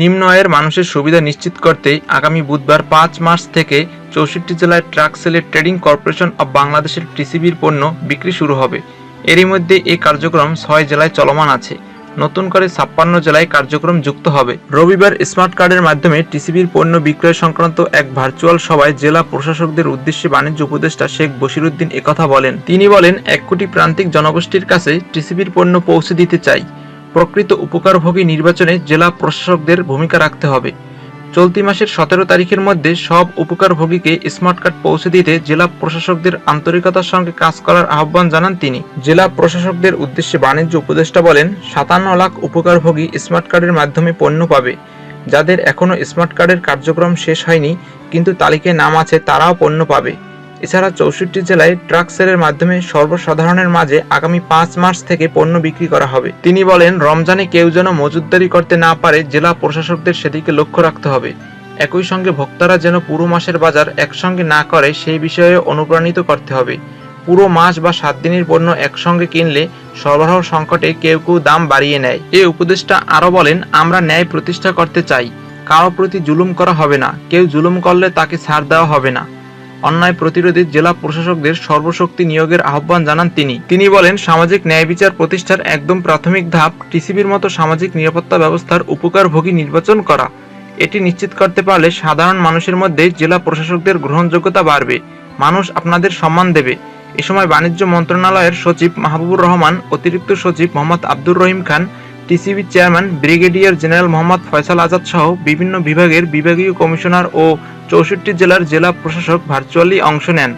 নিম্ন আয়ের মানুষের সুবিধা নিশ্চিত করতেই আগামী বুধবার পাঁচ মার্চ থেকে চৌষট্টি জেলায় ট্রাক সেলের ট্রেডিং কর্পোরেশন অব বাংলাদেশের টিসিবির পণ্য বিক্রি শুরু হবে। এরই মধ্যে এই কার্যক্রম ছয় জেলায় চলমান আছে। নতুন করে ছাপ্পান্ন জেলায় কার্যক্রম যুক্ত হবে। রবিবার স্মার্ট কার্ডের মাধ্যমে টিসিবির পণ্য বিক্রয় সংক্রান্ত এক ভার্চুয়াল সভায় জেলা প্রশাসকদের উদ্দেশ্যে বাণিজ্য উপদেষ্টা শেখ বশিরুদ্দিন একথা বলেন। তিনি বলেন, এক কোটি প্রান্তিক জনগোষ্ঠীর কাছে টিসিবির পণ্য পৌঁছে দিতে চাই। প্রকৃত উপকারভোগী নির্বাচনে জেলা প্রশাসকদের ভূমিকা রাখতে হবে। চলতি মাসের সতেরো তারিখের মধ্যে সব উপকারভোগীকে স্মার্ট কার্ড পৌঁছে দিতে জেলা প্রশাসকদের আন্তরিকতার সঙ্গে কাজ করার আহ্বান জানান তিনি। জেলা প্রশাসকদের উদ্দেশ্যে বাণিজ্য উপদেষ্টা বলেন, সাতান্ন লাখ উপকারভোগী স্মার্ট কার্ডের মাধ্যমে পণ্য পাবে। যাদের এখনও স্মার্ট কার্ডের কার্যক্রম শেষ হয়নি, কিন্তু তালিকায় নাম আছে, তারাও পণ্য পাবে। এছাড়া চৌষট্টি জেলায় ট্রাক সেলের মাধ্যমে সর্বসাধারণের মাঝে আগামী পাঁচ মার্চ থেকে পণ্য বিক্রি করা হবে। তিনি বলেন, রমজানে কেউ যেন মজুতদারি করতে না পারে, জেলা প্রশাসকদের সেদিকে লক্ষ্য রাখতে হবে। একই সঙ্গে ভোক্তারা যেন পুরো মাসের বাজার একসঙ্গে না করে, সেই বিষয়ে অনুপ্রাণিত করতে হবে। পুরো মাস বা সাত দিনের পণ্য একসঙ্গে কিনলে সরবরাহ সংকটে কেউ কেউ দাম বাড়িয়ে নেয়। এ উপদেষ্টা আরও বলেন, আমরা ন্যায় প্রতিষ্ঠা করতে চাই। কারও প্রতি জুলুম করা হবে না। কেউ জুলুম করলে তাকে ছাড় দেওয়া হবে না। অন্যায় প্রতিরোধে জেলা প্রশাসকদের সর্বশক্তি নিয়োগের আহ্বান জানান তিনি। তিনি বলেন, সামাজিক ন্যায় বিচার প্রতিষ্ঠার একদম প্রাথমিক ধাপ টিসিবির মতো সামাজিক নিরাপত্তা ব্যবস্থার উপকারভোগী নির্বাচন করা। এটি নিশ্চিত করতে পারলে সাধারণ মানুষের মধ্যে জেলা প্রশাসকদের গ্রহণযোগ্যতা বাড়বে। মানুষ আপনাদের সম্মান দেবে। এ সময় বাণিজ্য মন্ত্রণালয়ের সচিব মাহবুবুর রহমান, অতিরিক্ত সচিব Mohammad Abdur Rahim Khan TCB chairman, brigadier general Mohammad Faisal Azad সহ বিভিন্ন বিভাগের বিভাগীয় কমিশনার ও চৌষট্টি জেলার জেলা প্রশাসক ভার্চুয়ালি অংশ নেন।